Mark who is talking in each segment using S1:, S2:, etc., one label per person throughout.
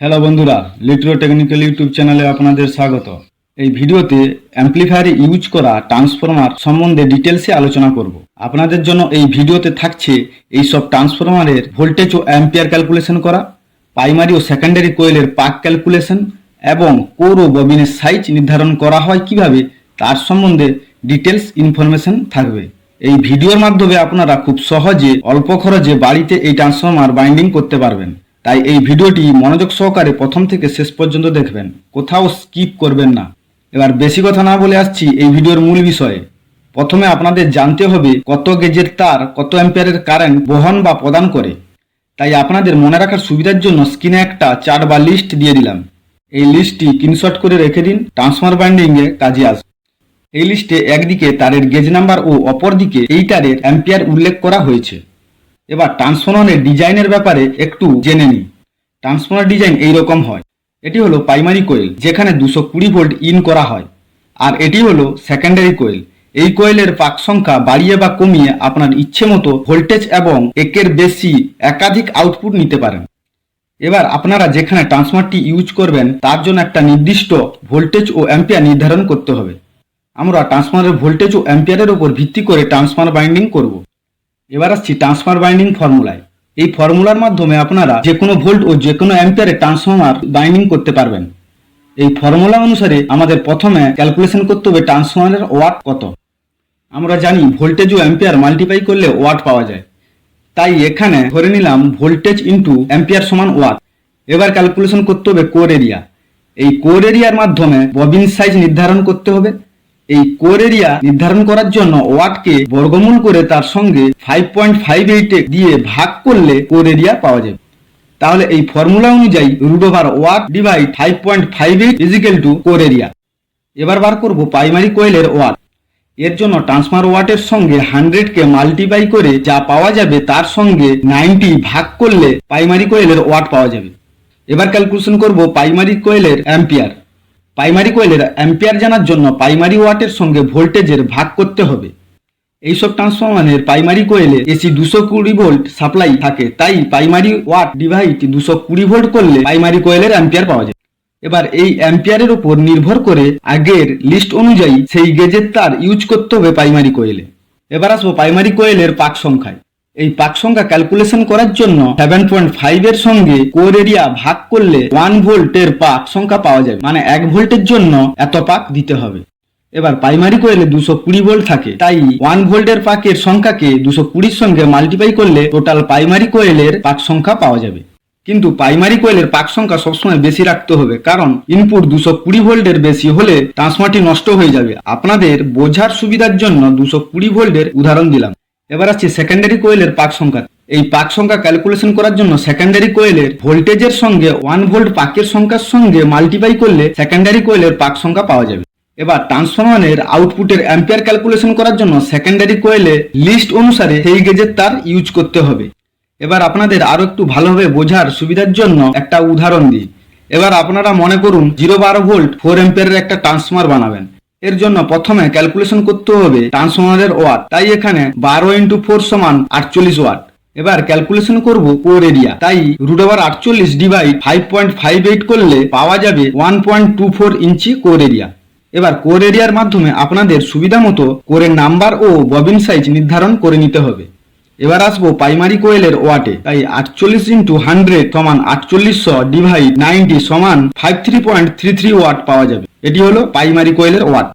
S1: Hello বন্ধুরা লিট্রো technical YouTube চ্যানেলে আপনাদের স্বাগত। এই ভিডিওতে অ্যাম্প্লিফায়ারে ইউজ করা ট্রান্সফরমার সম্বন্ধে ডিটেলসে আলোচনা করব। আপনাদের জন্য এই ভিডিওতে থাকছে এই সব ট্রান্সফরমারের ভোল্টেজ ও অ্যাম্পিয়ার ক্যালকুলেশন করা প্রাইমারি ও সেকেন্ডারি কোয়েলের পাক ক্যালকুলেশন এবং কোর ও ববিনের সাইজ নির্ধারণ করা হয় কীভাবে, তার সম্বন্ধে ডিটেলস ইনফরমেশন থাকবে। এই ভিডিওর মাধ্যমে আপনারা খুব সহজে, অল্প খরচে বাড়িতে এই ট্রান্সফরমার বাইন্ডিং করতে পারবেন। তাই এই ভিডিওটি মনোযোগ সহকারে প্রথম থেকে শেষ পর্যন্ত দেখবেন। কোথাও স্কিপ করবেন না। এবার বেশি কথা না বলে আসছি এই ভিডিওর মূল বিষয়ে। প্রথমে আপনাদের জানতে হবে কত গেজের তার, কত অ্যাম্পিয়ারের কারেন্ট বহন বা প্রদান করে। তাই আপনাদের মনে রাখার সুবিধার জন্য স্ক্রিনে একটা চার্ট বা লিস্ট দিয়ে দিলাম। এই লিস্টটি স্ক্রিনশট করে রেখে দিন, ট্রান্সফার বাইন্ডিংয়ে কাজে আসবে। এই লিস্টে একদিকে তারের গেজ নাম্বার ও অপরদিকে এই তারের অ্যাম্পিয়ার উল্লেখ করা হয়েছে। এবার ট্রান্সফরমারের ডিজাইনের ব্যাপারে একটু জেনে নিই। ট্রান্সফরমার ডিজাইন এই রকম হয়। এটি হলো প্রাইমারি কোয়েল, যেখানে দুশো কুড়ি ভোল্ট ইন করা হয়। আর এটি হলো সেকেন্ডারি কোয়েল। এই কোয়েলের পাক সংখ্যা বাড়িয়ে বা কমিয়ে আপনার ইচ্ছে মতো ভোল্টেজ এবং একের বেশি একাধিক আউটপুট নিতে পারেন। এবার আপনারা যেখানে ট্রান্সফরমারটি ইউজ করবেন, তার জন্য একটা নির্দিষ্ট ভোল্টেজ ও অ্যাম্পিয়ার নির্ধারণ করতে হবে। আমরা ট্রান্সফরমারের ভোল্টেজ ও অ্যাম্পিয়ারের উপর ভিত্তি করে ট্রান্সফরমার বাইন্ডিং করব। এবার আসছি ট্রান্সফার বাইন্ডিং ফর্মুলায় এই ফর্মুলার মাধ্যমে আপনারা যে কোনো ভোল্ট ও যে কোনো অ্যাম্পিয়ারে ট্রান্সফর্মার বাইন্ডিং করতে পারবেন। এই ফর্মুলা অনুসারে আমাদের প্রথমে ক্যালকুলেশন করতে হবে ট্রান্সফর্মারের ওয়াট কত। আমরা জানি ভোল্টেজ ও অ্যাম্পিয়ার মাল্টিপ্লাই করলে ওয়াট পাওয়া যায়। তাই এখানে ধরে নিলাম ভোল্টেজ ইন্টু অ্যাম্পিয়ার সমান ওয়াট এবার ক্যালকুলেশন করতে হবে কোর এরিয়া এই কোর এরিয়ার মাধ্যমে ববিন সাইজ নির্ধারণ করতে হবে। এই কোর এরিয়া নির্ধারণ করার জন্য ওয়াটকে বর্গমূল করে তার সঙ্গে ফাইভ পয়েন্ট ফাইভ এইটে দিয়ে ভাগ করলে কোর এরিয়া পাওয়া যাবে। তাহলে এই ফর্মুলা অনুযায়ী root over watt divide five point five eight equal to core area এবার বার করব প্রাইমারি কোয়েলের ওয়াট। এর জন্য ট্রান্সফার ওয়াটের সঙ্গে হান্ড্রেডকে মাল্টিপ্লাই করে যা পাওয়া যাবে তার সঙ্গে নাইনটি ভাগ করলে প্রাইমারি কোয়েলের ওয়াট পাওয়া যাবে। এবার ক্যালকুলেশন করব প্রাইমারি কোয়েলের অ্যাম্পিয়ার প্রাইমারি কোয়েলের অ্যাম্পিয়ার জানার জন্য প্রাইমারি ওয়াটের সঙ্গে ভোল্টেজের ভাগ করতে হবে। এইসব ট্রান্সফরমারের প্রাইমারি কোয়েলে এসি দুশো কুড়ি ভোল্ট সাপ্লাই থাকে, তাই প্রাইমারি ওয়াট ডিভাইড দুশো কুড়ি ভোল্ট করলে প্রাইমারি কোয়েলের অ্যাম্পিয়ার পাওয়া যায়। এবার এই অ্যাম্পিয়ারের উপর নির্ভর করে আগের লিস্ট অনুযায়ী সেই গেজের তার ইউজ করতে হবে প্রাইমারি কোয়েলে। এবার আসব প্রাইমারি কোয়েলের পাক সংখ্যায়। এই পাক সংখ্যা ক্যালকুলেশন করার জন্য সেভেন পয়েন্ট ফাইভ এর সঙ্গে কোর এরিয়া ভাগ করলে ওয়ান ভোল্টের পাক সংখ্যা পাওয়া যাবে। মানে এক ভোল্টের জন্য এত পাক দিতে হবে। এবার প্রাইমারি কোয়েলে দুশো কুড়ি ভোল্ট থাকে। তাই ওয়ান ভোল্টের পাকের সংখ্যাকে দুশো কুড়ির সঙ্গে মাল্টিপ্লাই করলে টোটাল প্রাইমারি কোয়েলের পাক সংখ্যা পাওয়া যাবে। কিন্তু প্রাইমারি কোয়েলের পাক সংখ্যা সবসময় বেশি রাখতে হবে। কারণ ইনপুট দুশো কুড়ি ভোল্টের বেশি হলে ট্রান্সফারটি নষ্ট হয়ে যাবে। আপনাদের বোঝার সুবিধার জন্য দুশো কুড়ি ভোল্টের উদাহরণ দিলাম। এবার আসছে সেকেন্ডারি কোয়েলের পাক সংখ্যা। এই পাক সংখ্যা ক্যালকুলেশন করার জন্য সেকেন্ডারি কোয়েলের ভোল্টেজের সঙ্গে ওয়ান ভোল্ট পাকের সংখ্যার সঙ্গে মাল্টিপ্লাই করলে সেকেন্ডারি কোয়েলের পাক সংখ্যা পাওয়া যাবে। এবার ট্রান্সফরমারের আউটপুটের অ্যাম্পিয়ার ক্যালকুলেশন করার জন্য সেকেন্ডারি কোয়েলে লিস্ট অনুসারে সেই গেজের তার ইউজ করতে হবে। এবার আপনাদের আরও একটু ভালোভাবে বোঝার সুবিধার জন্য একটা উদাহরণ দিই। এবার আপনারা মনে করুন জিরো বারো ভোল্ট ফোর এম্পিয়ারের একটা ট্রান্সফরমার বানাবেন। এর জন্য প্রথমে ক্যালকুলেশন করতে হবে ট্রান্সফর্মারের ওয়াট। তাই এখানে বারো ইন্টু ফোর সমান আটচল্লিশ ওয়াট। এবার ক্যালকুলেশন করব কোর এরিয়া তাই রুট ওভার আটচল্লিশ divide five point five eight করলে পাওয়া যাবে one point two four inch core area এবার কোর এরিয়ার মাধ্যমে আপনাদের সুবিধা মতো কোরের নাম্বার ও ববিন সাইজ নির্ধারণ করে নিতে হবে। এবার আসব প্রাইমারি কোয়েলের ওয়াটে। তাই আটচল্লিশ ইন্টু হান্ড্রেড সমান আটচল্লিশশো ডিভাইড নাইনটি সমান five three point three three watt পাওয়া যাবে। এটি হলো প্রাইমারি কোয়েলের ওয়াট।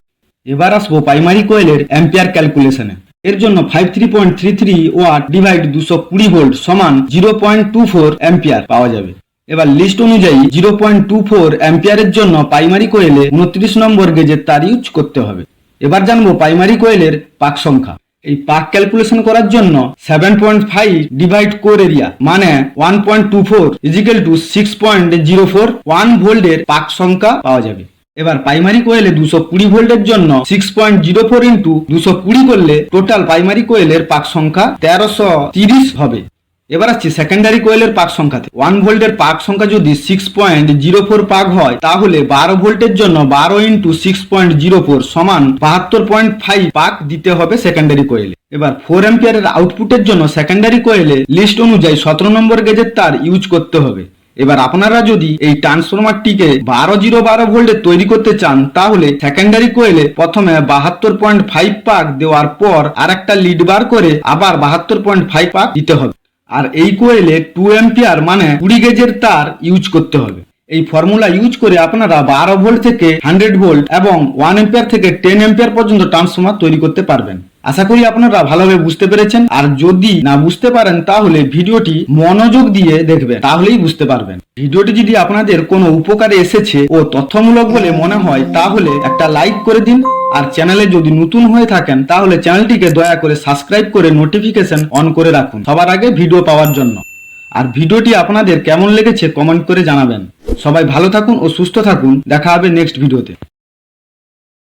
S1: এবার আসব প্রাইমারি কোয়েলের অ্যাম্পিয়ার ক্যালকুলেশনে। এর জন্য five three point three three watt divide দুশো কুড়ি ভোল্ট সমান zero point two four ampere পাওয়া যাবে। এবার লিস্ট অনুযায়ী জিরো পয়েন্ট টু ফোর অ্যাম্পিয়ারের জন্য প্রাইমারি কোয়েলে উনত্রিশ নম্বর গেজের তার ইউজ করতে হবে। এবার জানব প্রাইমারি কোয়েলের পাক সংখ্যা। এই পাক ক্যালকুলেশন করার জন্য seven point five divide core area মানে one point two four equal to six point zero four one ভোল্টের পাক সংখ্যা পাওয়া যাবে। এবার প্রাইমারি কোয়েলে দুশো কুড়ি ভোল্টের জন্য six point zero four into দুশো কুড়ি করলে টোটাল প্রাইমারি কোয়েলের পাক সংখ্যা তেরোশো তিরিশ হবে। এবার আসছি সেকেন্ডারি কোয়েলের পাক সংখ্যাতে। ওয়ান ভোল্টের পাক সংখ্যা যদি সিক্স পয়েন্ট জিরো ফোর পাক হয়, তাহলে বারো ভোল্টের জন্য বারো into six point zero four সমান বাহাত্তর পয়েন্ট ফাইভ পাক দিতে হবে সেকেন্ডারি কোয়েলে এবার ফোর অ্যাম্পিয়ারের আউটপুটের জন্য সেকেন্ডারি কোয়েলে লিস্ট অনুযায়ী সতেরো নম্বর গেজের তার ইউজ করতে হবে। এবার আপনারা যদি এই ট্রান্সফরমারটিকে বারো জিরো বারো ভোল্টে তৈরি করতে চান, তাহলে সেকেন্ডারি কোয়েলে প্রথমে বাহাত্তর পয়েন্ট ফাইভ পাক দেওয়ার পর আর একটা লিড বার করে আবার বাহাত্তর পয়েন্ট ফাইভ পাক দিতে হবে। আর এই কোয়েলে টু এম্পিয়ার মানে কুড়ি গেজের তার ইউজ করতে হবে। এই ফর্মুলা ইউজ করে আপনারা বারো ভোল্ট থেকে হান্ড্রেড ভোল্ট এবং ওয়ান এম্পিয়ার থেকে টেন এম্পিয়ার পর্যন্ত ট্রান্সফর্মার তৈরি করতে পারবেন। আশা করি আপনারা ভালোভাবে বুঝতে পেরেছেন। আর যদি না বুঝতে পারেন, তাহলে ভিডিওটি মনোযোগ দিয়ে দেখবেন, তাহলেই বুঝতে পারবেন। ভিডিওটি যদি আপনাদের কোনো উপকারে এসেছে ও তথ্যমূলক বলে মনে হয়, তাহলে একটা লাইক করে দিন। আর চ্যানেলে যদি নতুন হয়ে থাকেন, তাহলে চ্যানেলটিকে দয়া করে সাবস্ক্রাইব করে নোটিফিকেশন অন করে রাখুন সবার আগে ভিডিও পাওয়ার জন্য। আর ভিডিওটি আপনাদের কেমন লেগেছে কমেন্ট করে জানাবেন। সবাই ভালো থাকুন ও সুস্থ থাকুন। দেখা হবে নেক্সট ভিডিওতে।